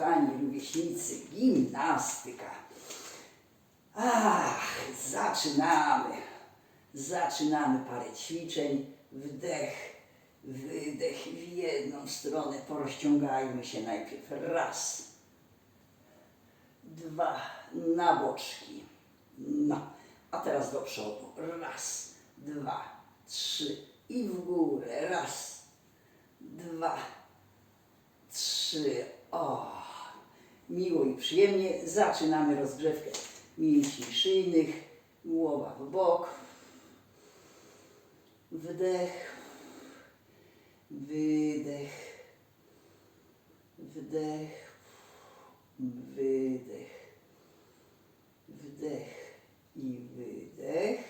kochani rówieśnicy, gimnastyka. Ach, zaczynamy. Zaczynamy parę ćwiczeń. Wdech, wydech w jedną stronę. Porozciągajmy się najpierw. Raz, dwa, na boczki. No, a teraz do przodu. Raz, dwa, trzy i w górę. Raz, dwa, trzy. O, miło i przyjemnie. Zaczynamy rozgrzewkę mięśni szyjnych. Głowa w bok. Wdech, wydech, wdech, wydech, wdech i wydech.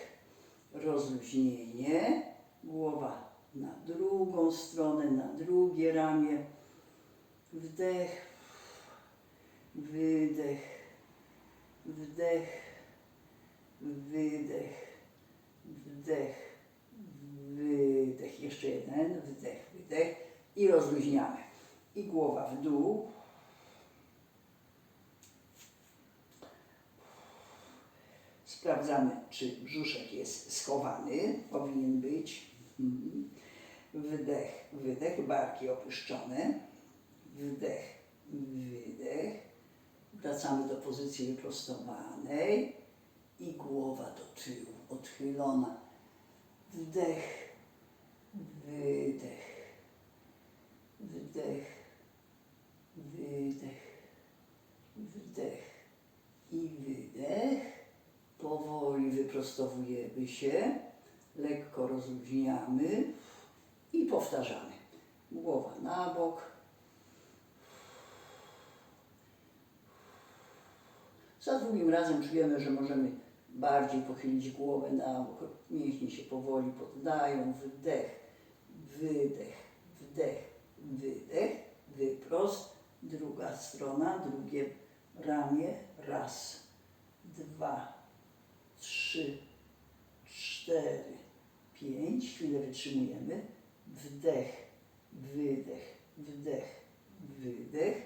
Rozluźnienie. Głowa na drugą stronę, na drugie ramię. Wdech, wydech, wdech, wydech, wdech, wydech. Jeszcze jeden, wdech, wydech i rozluźniamy. I głowa w dół. Sprawdzamy, czy brzuszek jest schowany. Powinien być. Mhm. Wdech, wydech, barki opuszczone. Wdech, wydech. Wracamy do pozycji wyprostowanej i głowa do tyłu, odchylona. Wdech, wydech, wdech, wydech, wdech i wydech. Powoli wyprostowujemy się, lekko rozluźniamy i powtarzamy. Głowa na bok. Za drugim razem czujemy, że możemy bardziej pochylić głowę na bok. Mięśnie się powoli poddają. Wdech, wydech, wdech, wydech, wyprost. Druga strona, drugie ramię. Raz, dwa, trzy, cztery, pięć. Chwilę wytrzymujemy. Wdech, wydech, wdech, wydech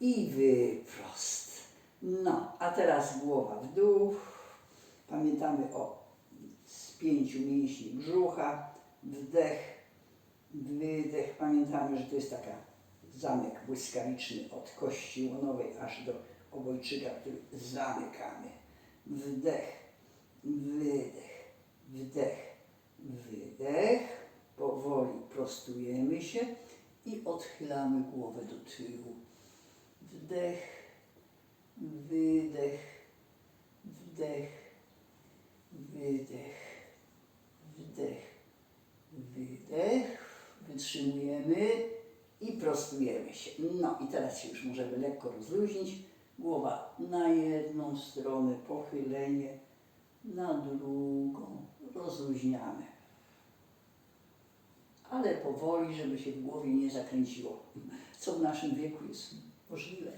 i wyprost. No, a teraz głowa w dół. Pamiętamy o spięciu mięśni brzucha. Wdech, wydech. Pamiętamy, że to jest taka zamek błyskawiczny od kości łonowej aż do obojczyka, który zamykamy. Wdech, wydech, wdech, wydech. Powoli prostujemy się i odchylamy głowę do tyłu. Wdech, wydech, wdech, wydech, wdech, wydech. Wytrzymujemy i prostujemy się. No i teraz się już możemy lekko rozluźnić. Głowa na jedną stronę, pochylenie na drugą. Rozluźniamy. Ale powoli, żeby się w głowie nie zakręciło, co w naszym wieku jest możliwe.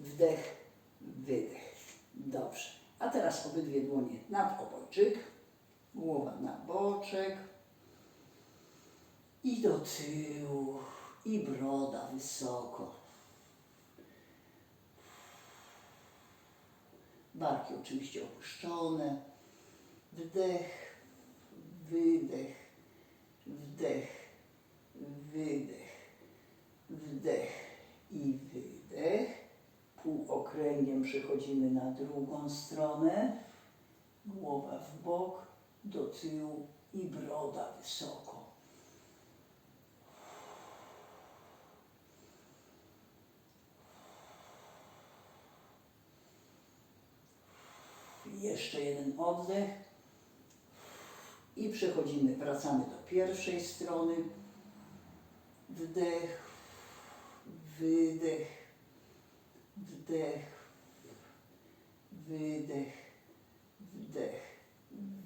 Wdech, wydech. Dobrze. A teraz obydwie dłonie nad obojczyk, głowa na boczek i do tyłu, i broda wysoko. Barki oczywiście opuszczone. Wdech, wydech, wdech, wydech, wdech i wydech. Półokręgiem przechodzimy na drugą stronę. Głowa w bok, do tyłu i broda wysoko. Jeszcze jeden oddech. I przechodzimy, wracamy do pierwszej strony. Wdech, wydech, wdech, wydech, wdech,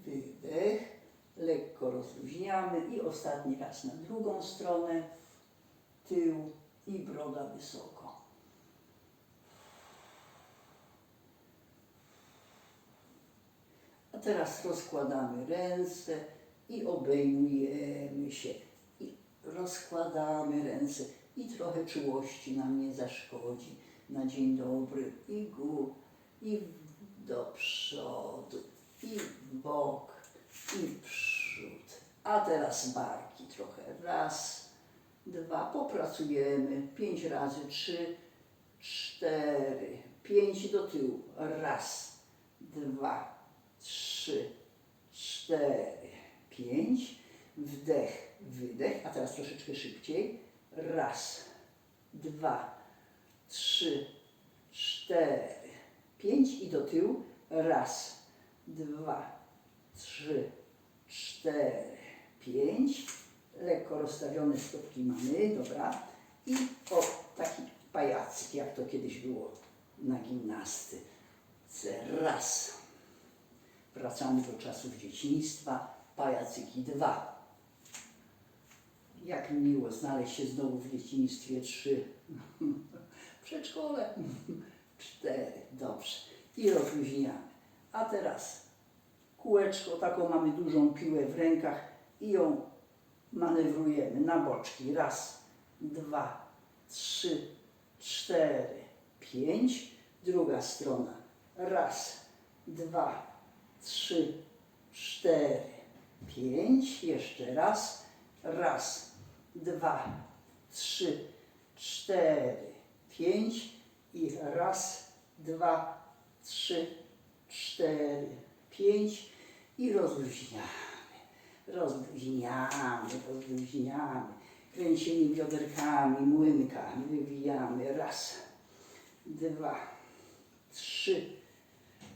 wydech. Lekko rozluźniamy i ostatni raz na drugą stronę, tył i broda wysoko. A teraz rozkładamy ręce i obejmujemy się. I rozkładamy ręce i trochę czułości nam nie zaszkodzi. Na dzień dobry i gór, i do przodu, i w bok, i w przód. A teraz barki trochę. Raz, dwa, popracujemy. Pięć razy, trzy, cztery, pięć do tyłu. Raz, dwa, trzy, cztery, pięć. Wdech, wydech. A teraz troszeczkę szybciej. Raz, dwa, trzy, cztery, pięć i do tyłu. Raz, dwa, trzy, cztery, pięć. Lekko rozstawione stopki mamy, dobra. I o taki pajacyk, jak to kiedyś było na gimnastyce. Raz. Wracamy do czasów dzieciństwa. Pajacyki dwa. Jak miło znaleźć się znowu w dzieciństwie trzy. Przedszkole cztery. Dobrze. I rozluźniamy. A teraz kółeczko, taką mamy dużą piłę w rękach i ją manewrujemy na boczki. Raz, dwa, trzy, cztery, pięć. Druga strona. Raz, dwa, trzy, cztery, pięć. Jeszcze raz. Raz, dwa, trzy, cztery, pięć. I raz, dwa, trzy, cztery, pięć. I rozluźniamy. Rozluźniamy, rozluźniamy. Kręcimy bioderkami, młynkami, wywijamy. Raz, dwa, trzy,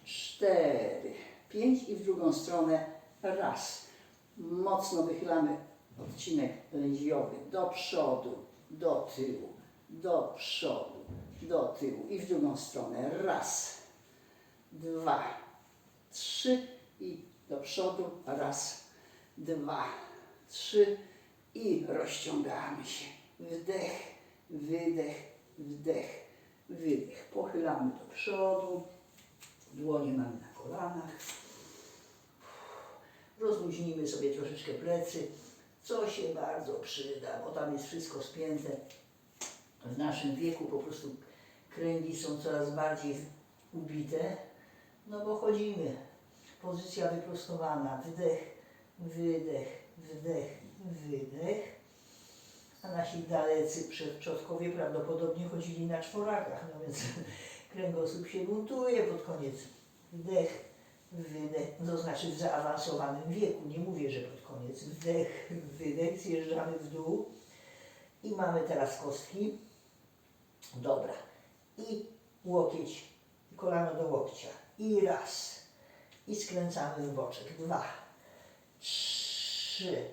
cztery, pięć i w drugą stronę. Raz. Mocno wychylamy odcinek lędźwiowy do przodu, do tyłu, do przodu, do tyłu i w drugą stronę. Raz, dwa, trzy i do przodu. Raz, dwa, trzy i rozciągamy się. Wdech, wydech, wdech, wydech. Pochylamy do przodu. Dłonie mamy na kolanach. Rozluźnijmy sobie troszeczkę plecy, co się bardzo przyda, bo tam jest wszystko spięte. W naszym wieku po prostu kręgi są coraz bardziej ubite, no bo chodzimy. Pozycja wyprostowana, wdech, wydech, wdech, wydech. A nasi dalecy przodkowie prawdopodobnie chodzili na czworakach, no więc kręgosłup się buntuje pod koniec. Wdech, wydech, to znaczy w zaawansowanym wieku, nie mówię, że pod koniec. Wdech, wydech, zjeżdżamy w dół i mamy teraz kostki. Dobra. I łokieć, kolano do łokcia. I raz. I skręcamy w boczek. Dwa, trzy,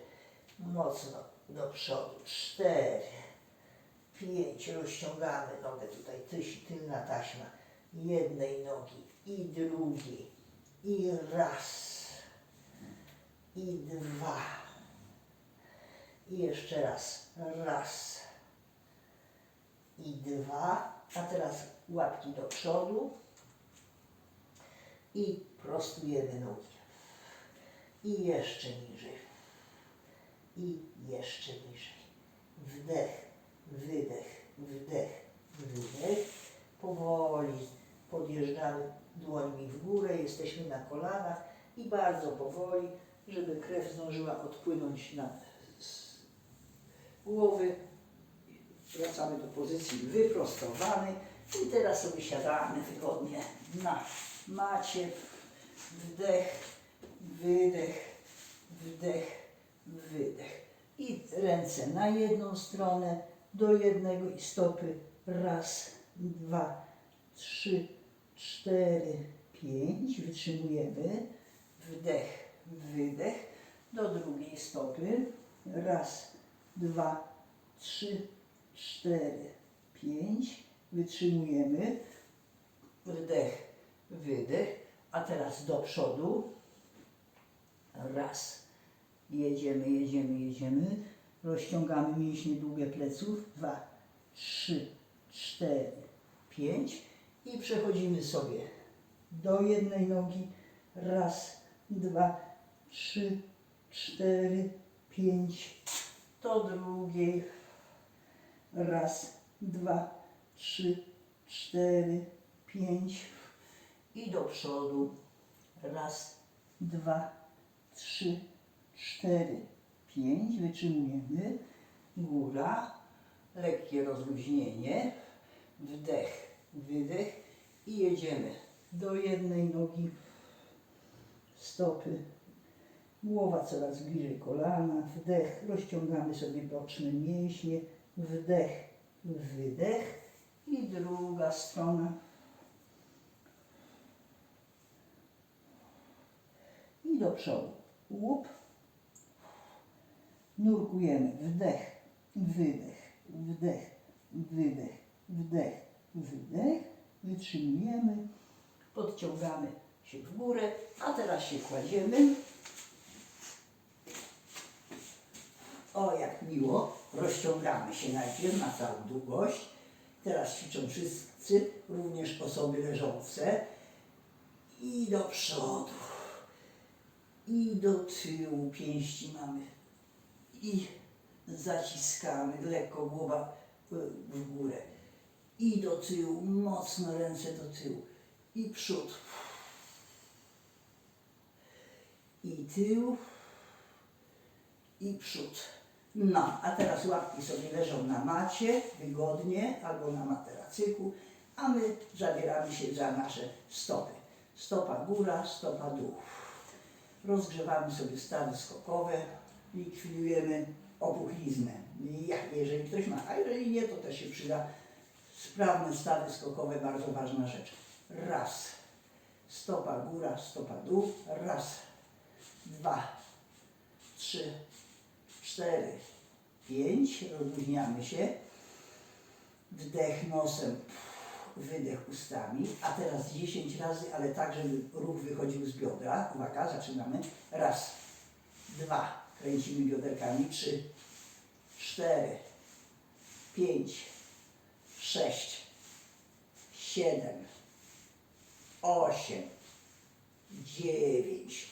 mocno do przodu. Cztery, pięć, rozciągamy nogę tutaj, tyś, tylna taśma jednej nogi i drugiej. I raz, i dwa, i jeszcze raz, raz, i dwa, a teraz łapki do przodu i prostujemy nogi. I jeszcze niżej. I jeszcze niżej. Wdech, wydech, wdech, wydech. Powoli podjeżdżamy dłońmi w górę, jesteśmy na kolanach i bardzo powoli, żeby krew zdążyła odpłynąć na głowy. Wracamy do pozycji wyprostowanej i teraz sobie siadamy wygodnie na macie. Wdech, wydech, wdech, wydech. I ręce na jedną stronę, do jednego i stopy. Raz, dwa, trzy, cztery, pięć. Wytrzymujemy. Wdech, wydech. Do drugiej stopy. Raz, dwa, trzy, cztery, pięć. Wytrzymujemy. Wdech, wydech. A teraz do przodu. Raz. Jedziemy, jedziemy, jedziemy. Rozciągamy mięśnie długie pleców. Dwa, trzy, cztery, pięć. I przechodzimy sobie do jednej nogi. Raz, dwa, trzy, cztery, pięć. Do drugiej. Raz, dwa, trzy, cztery, pięć. I do przodu. Raz, dwa, trzy, cztery, pięć. Wytrzymujemy. Góra. Lekkie rozluźnienie. Wdech, wydech. I jedziemy do jednej nogi. Stopy. Głowa coraz bliżej kolana. Wdech. Rozciągamy sobie boczne mięśnie. Wdech, wydech. I druga strona. I do przodu. Łup. Nurkujemy. Wdech, wydech, wdech, wydech, wdech, wydech. Wytrzymujemy. Podciągamy się w górę. A teraz się kładziemy. O, jak miło. Rozciągamy się najpierw na całą długość. Teraz ćwiczą wszyscy, również osoby leżące. I do przodu. I do tyłu pięści mamy. I zaciskamy lekko głowa w- w górę. I do tyłu, mocno ręce do tyłu. I przód. I tył. I przód. No, a teraz łapki sobie leżą na macie, wygodnie, albo na materacyku, a my zabieramy się za nasze stopy. Stopa góra, stopa dół. Rozgrzewamy sobie stawy skokowe, likwidujemy opuchliznę. Jeżeli ktoś ma, a jeżeli nie, to też się przyda. Sprawne stawy skokowe, bardzo ważna rzecz. Raz. Stopa góra, stopa dół. Raz. Dwa. Trzy. Cztery. Pięć. Rozluźniamy się. Wdech nosem. Wydech ustami. A teraz 10 razy, ale tak, żeby ruch wychodził z biodra. Uwaga, zaczynamy. Raz. Dwa. Kręcimy bioderkami. Trzy. Cztery. Pięć. Sześć. Siedem. Osiem. Dziewięć.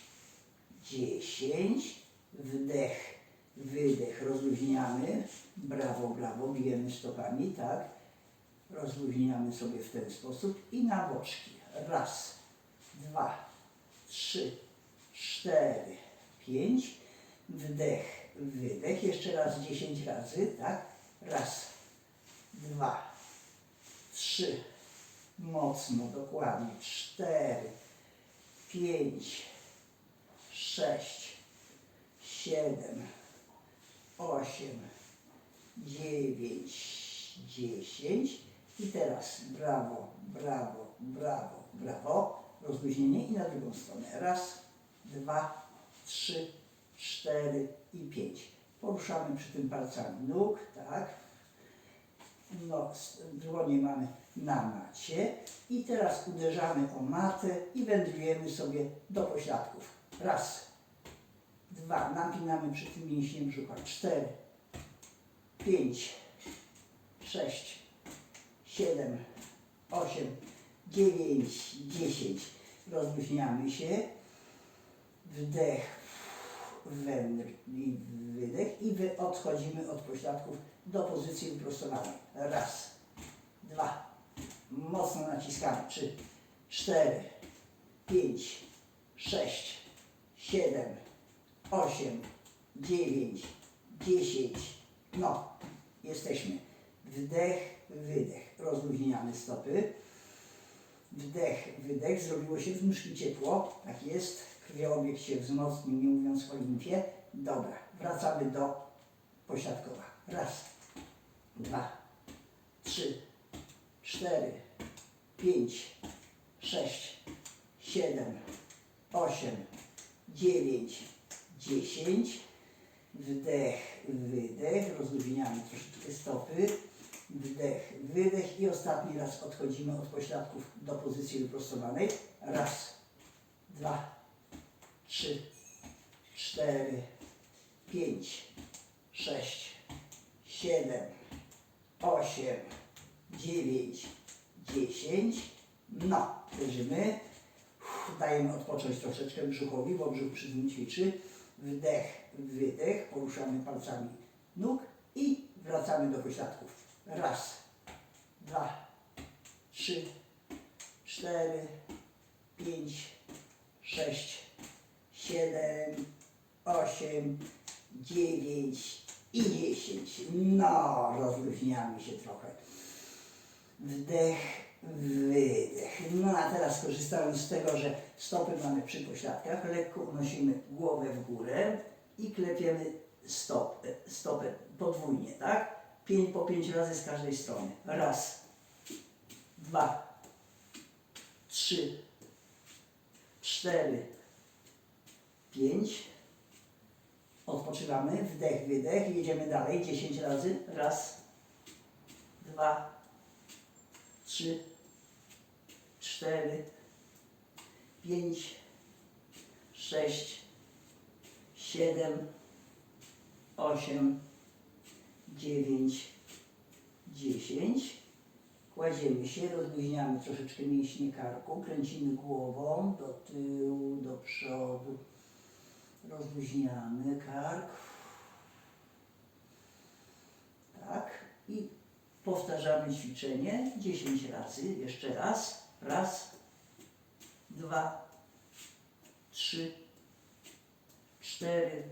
Dziesięć. Wdech. Wydech. Rozluźniamy. Brawo, brawo. Bijemy stopami, tak. Rozluźniamy sobie w ten sposób i na boczki. Raz, dwa, trzy, cztery, pięć. Wdech, wydech. Jeszcze raz dziesięć razy, tak? Raz, dwa, trzy. Mocno, dokładnie. Cztery, pięć, sześć, siedem, osiem, dziewięć, dziesięć. I teraz brawo, brawo, brawo, brawo. Rozluźnienie i na drugą stronę. Raz, dwa, trzy, cztery i pięć. Poruszamy przy tym palcami nóg, tak. No, dłonie mamy na macie. I teraz uderzamy o matę i wędrujemy sobie do pośladków. Raz, dwa. Napinamy przy tym mięśnie brzucha. Cztery, pięć, sześć, siedem, osiem, dziewięć, dziesięć. Rozluźniamy się. Wdech, wędr i wydech. I wy odchodzimy od pośladków do pozycji wyprostowanej. Raz, dwa. Mocno naciskamy. Trzy, cztery, pięć, sześć, siedem, osiem, dziewięć, dziesięć. No, jesteśmy. Wdech, wydech. Rozluźniamy stopy. Wdech, wydech. Zrobiło się w nóżki ciepło. Tak jest. Krwiobieg się wzmocnił, nie mówiąc o limfie. Dobra, wracamy do posiadkowa. Raz, dwa, trzy, cztery, pięć, sześć, siedem, osiem, dziewięć, dziesięć. Wdech, wydech, rozluźniamy troszeczkę stopy. Wdech, wydech i ostatni raz odchodzimy od pośladków do pozycji wyprostowanej. Raz, dwa, trzy, cztery, pięć, sześć, siedem, osiem, dziewięć, dziesięć. No, leżymy. Dajemy odpocząć troszeczkę brzuchowi, bo brzuch przy tym ćwiczy. Wdech, wydech, poruszamy palcami nóg i wracamy do pośladków. Raz, dwa, trzy, cztery, pięć, sześć, siedem, osiem, dziewięć i dziesięć. No, rozluźniamy się trochę. Wdech, wydech. No a teraz korzystając z tego, że stopy mamy przy pośladkach, lekko unosimy głowę w górę i klepiemy stop, stopę podwójnie, tak? Pięć, po pięć razy z każdej strony. Raz, dwa, trzy, cztery, pięć. Odpoczywamy, wdech, wydech, jedziemy dalej, dziesięć razy. Raz, dwa, trzy, cztery, pięć, sześć, siedem, osiem, dziewięć, dziesięć. Kładziemy się, rozluźniamy troszeczkę mięśnie karku, kręcimy głową do tyłu, do przodu. Rozluźniamy kark. Tak. I powtarzamy ćwiczenie 10 razy. Jeszcze raz. Raz, dwa, trzy, cztery,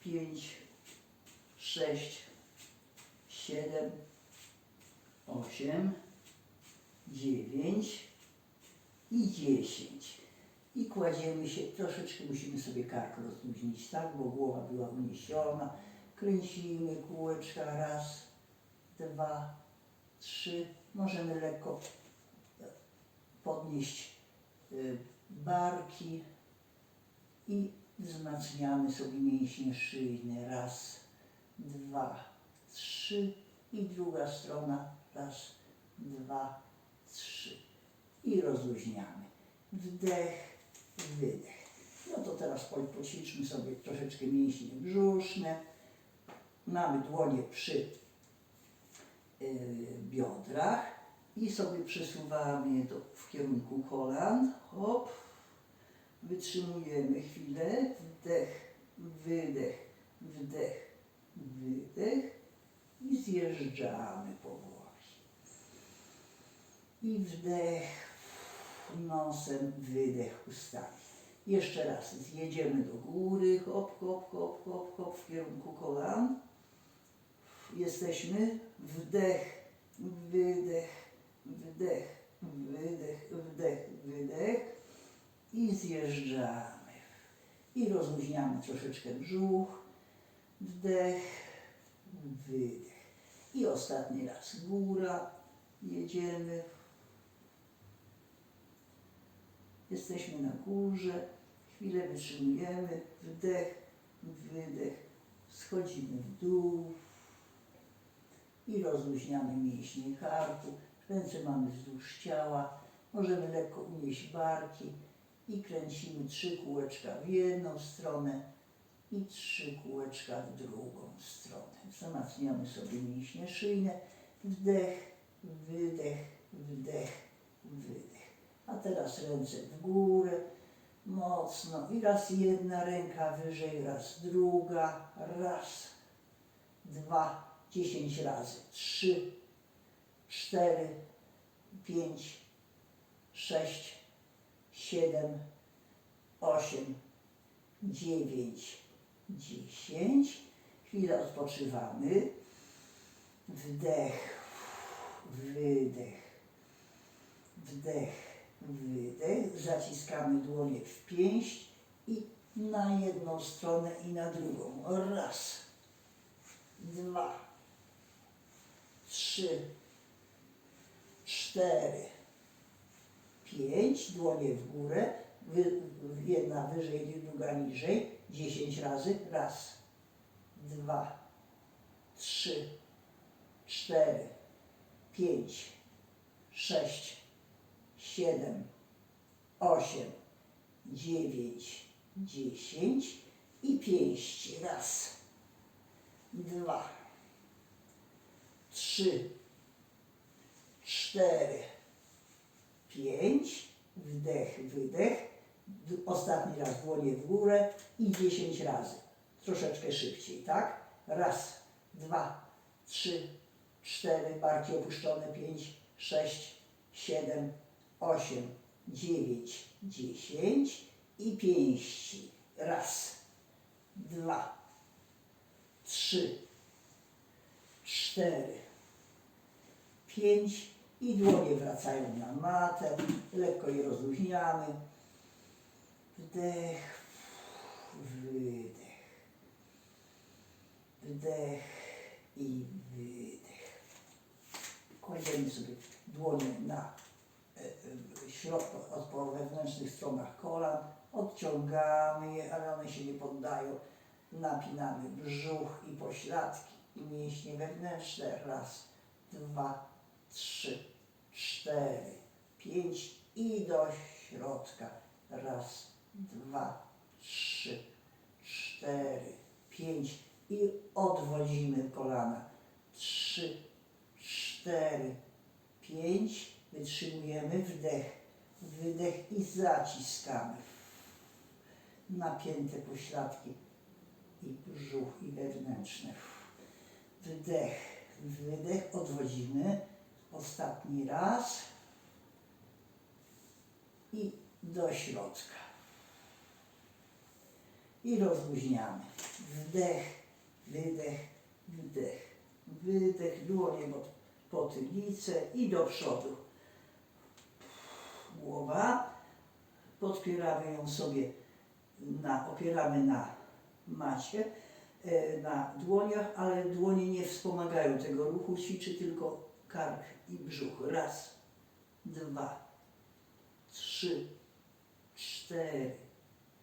pięć, sześć, siedem, osiem, dziewięć i dziesięć. I kładziemy się, troszeczkę musimy sobie kark rozluźnić, tak, bo głowa była uniesiona. Kręcimy kółeczka, raz, dwa, trzy. Możemy lekko podnieść y, barki i wzmacniamy sobie mięśnie szyjne. Raz, dwa, trzy i druga strona. Raz, dwa, trzy. I rozluźniamy. Wdech, wydech. No to teraz po- poćwiczmy sobie troszeczkę mięśnie brzuszne. Mamy dłonie przy y, biodrach i sobie przesuwamy do, w kierunku kolan. Hop. Wytrzymujemy chwilę. Wdech, wydech, wdech, wydech i zjeżdżamy powoli. I wdech nosem, wydech ustami. Jeszcze raz zjedziemy do góry, hop, hop, hop, hop, hop w kierunku kolan. Jesteśmy, wdech, wydech, wdech, wydech, wdech, wydech i zjeżdżamy. I rozluźniamy troszeczkę brzuch, wdech, wydech. I ostatni raz góra, jedziemy, Jesteśmy na górze, chwilę wytrzymujemy, wdech, wydech, schodzimy w dół. I rozluźniamy mięśnie karku. Ręce mamy wzdłuż ciała, możemy lekko unieść barki i kręcimy trzy kółeczka w jedną stronę i trzy kółeczka w drugą stronę. Wzmacniamy sobie mięśnie szyjne, wdech, wydech, wdech, wydech. A teraz ręce w górę, mocno. I raz jedna ręka wyżej, raz druga. Raz, dwa, dziesięć razy. Trzy, cztery, pięć, sześć, siedem, osiem, dziewięć, dziesięć. Chwilę odpoczywamy. Wdech, wydech, wdech, wydech, zaciskamy dłonie w pięść i na jedną stronę i na drugą. Raz, dwa, trzy, cztery, pięć, dłonie w górę, jedna wyżej, druga niżej, dziesięć razy. Raz, dwa, trzy, cztery, pięć, sześć, siedem, osiem, dziewięć, dziesięć i pięści. Raz, dwa, trzy, cztery, pięć. Wdech, wydech. Ostatni raz dłonie w górę i dziesięć razy. Troszeczkę szybciej, tak? Raz, dwa, trzy, cztery, barki opuszczone, pięć, sześć, siedem, osiem, dziewięć, dziesięć i pięści. Raz, dwa, trzy, cztery, pięć i dłonie wracają na matę, lekko je rozluźniamy. Wdech, wydech, wdech i wydech. Kładziemy sobie dłonie na e, e, środku, od po wewnętrznych stronach kolan, odciągamy je, ale one się nie poddają. Napinamy brzuch i pośladki i mięśnie wewnętrzne. Raz, dwa, trzy, cztery, pięć i do środka. Raz, dwa, trzy, cztery, pięć i odwodzimy kolana. Trzy, cztery, pięć. Wytrzymujemy wdech, wydech i zaciskamy. Napięte pośladki i brzuch i wewnętrzne. Wdech, wydech, odwodzimy. Ostatni raz. I do środka. I rozluźniamy. Wdech, wydech, wdech. Wydech, dłonie pod potylicę i do przodu. Głowa. Podpieramy ją sobie, na, opieramy na macie, e, na dłoniach, ale dłonie nie wspomagają tego ruchu, ćwiczy tylko kark i brzuch. Raz, dwa, trzy, cztery,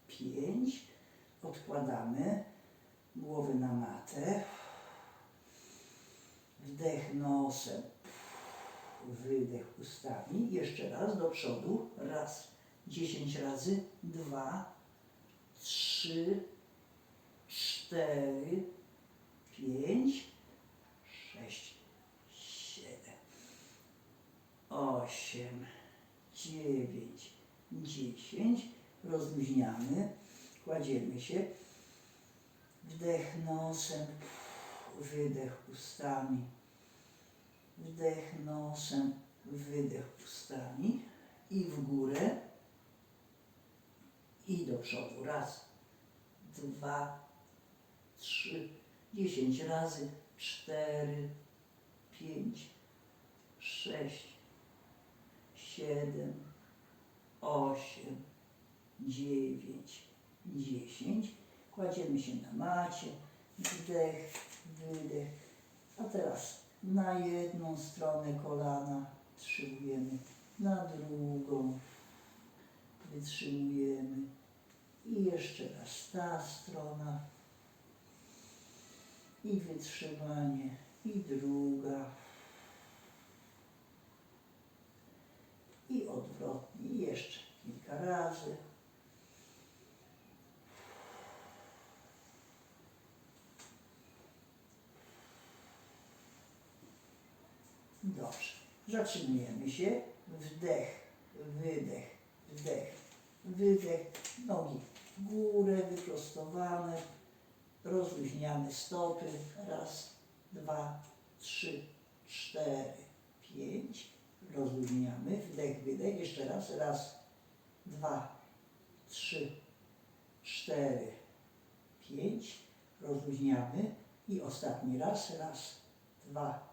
pięć. Odkładamy głowy na matę. Wdech nosem, wydech ustami. Jeszcze raz do przodu. Raz, dziesięć razy. Dwa, trzy, cztery, pięć, sześć, siedem, osiem, dziewięć, dziesięć. Rozluźniamy, kładziemy się. Wdech nosem, wydech ustami. Wdech nosem, wydech ustami i w górę i do przodu. Raz, dwa, trzy, dziesięć razy, cztery, pięć, sześć, siedem, osiem, dziewięć, dziesięć. Kładziemy się na macie, wdech, wydech. A teraz na jedną stronę kolana trzymujemy, na drugą wytrzymujemy. I jeszcze raz ta strona. I wytrzymanie. I druga. I odwrotnie. I jeszcze kilka razy. Dobrze. Zatrzymujemy się. Wdech, wydech, wdech, wydech. Nogi w górę, wyprostowane. Rozluźniamy stopy. Raz, dwa, trzy, cztery, pięć. Rozluźniamy. Wdech, wydech. Jeszcze raz. Raz, dwa, trzy, cztery, pięć. Rozluźniamy. I ostatni raz. Raz, dwa,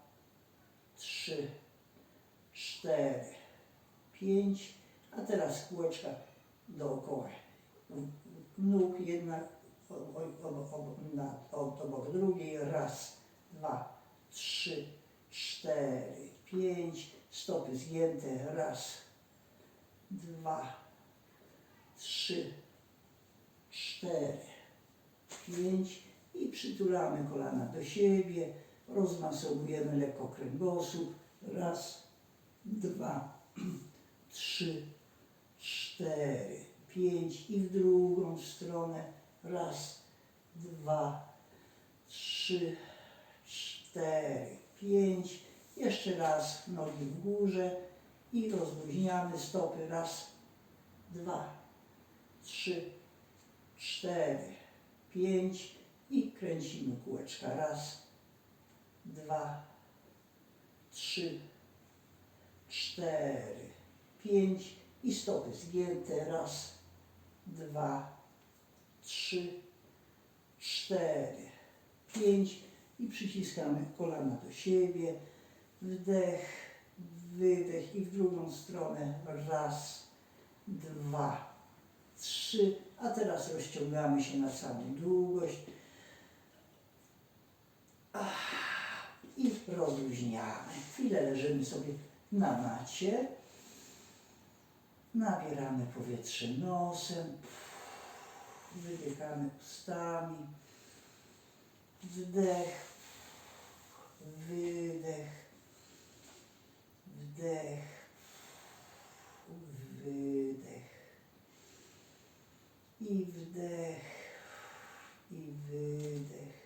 trzy, cztery, pięć, a teraz kółeczka dookoła nóg, jedna obok, obok, drugiej, raz, dwa, trzy, cztery, pięć, stopy zgięte, raz, dwa, trzy, cztery, pięć i przytulamy kolana do siebie, rozmasowujemy lekko kręgosłup, raz, dwa, trzy, cztery, pięć i w drugą stronę, raz, dwa, trzy, cztery, pięć, jeszcze raz nogi w górze i rozluźniamy stopy, raz, dwa, trzy, cztery, pięć i kręcimy kółeczka, raz, dwa, trzy, cztery, pięć i stopy zgięte. Raz, dwa, trzy, cztery, pięć i przyciskamy kolana do siebie. Wdech, wydech i w drugą stronę. Raz, dwa, trzy. A teraz rozciągamy się na całą długość. Ach, I rozluźniamy. Chwilę leżymy sobie na macie. Nabieramy powietrze nosem. Wydychamy ustami. Wdech. Wydech. Wdech. Wydech. I wdech. I wydech.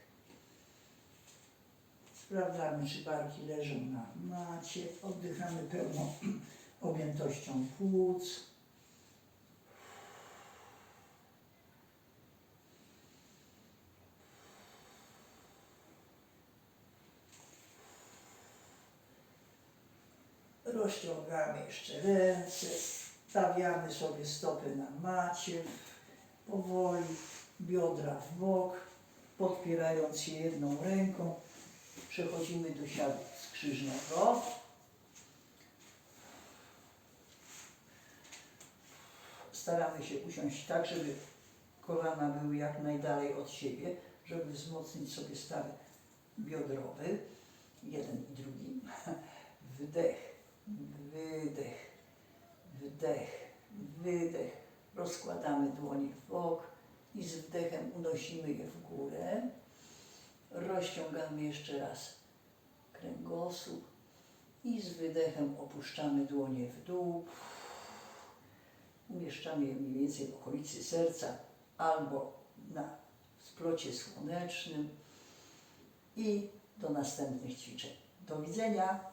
Sprawdzamy, czy barki leżą na macie. Oddychamy pełną objętością płuc. Rozciągamy jeszcze ręce, stawiamy sobie stopy na macie, powoli biodra w bok, podpierając je jedną ręką. Przechodzimy do siadu skrzyżnego. Staramy się usiąść tak, żeby kolana były jak najdalej od siebie, żeby wzmocnić sobie staw biodrowy. Jeden i drugi. Wdech, wydech, wdech, wydech. Rozkładamy dłonie w bok i z wdechem unosimy je w górę. Rozciągamy jeszcze raz kręgosłup i z wydechem opuszczamy dłonie w dół. Umieszczamy je mniej więcej w okolicy serca albo na splocie słonecznym i do następnych ćwiczeń. Do widzenia.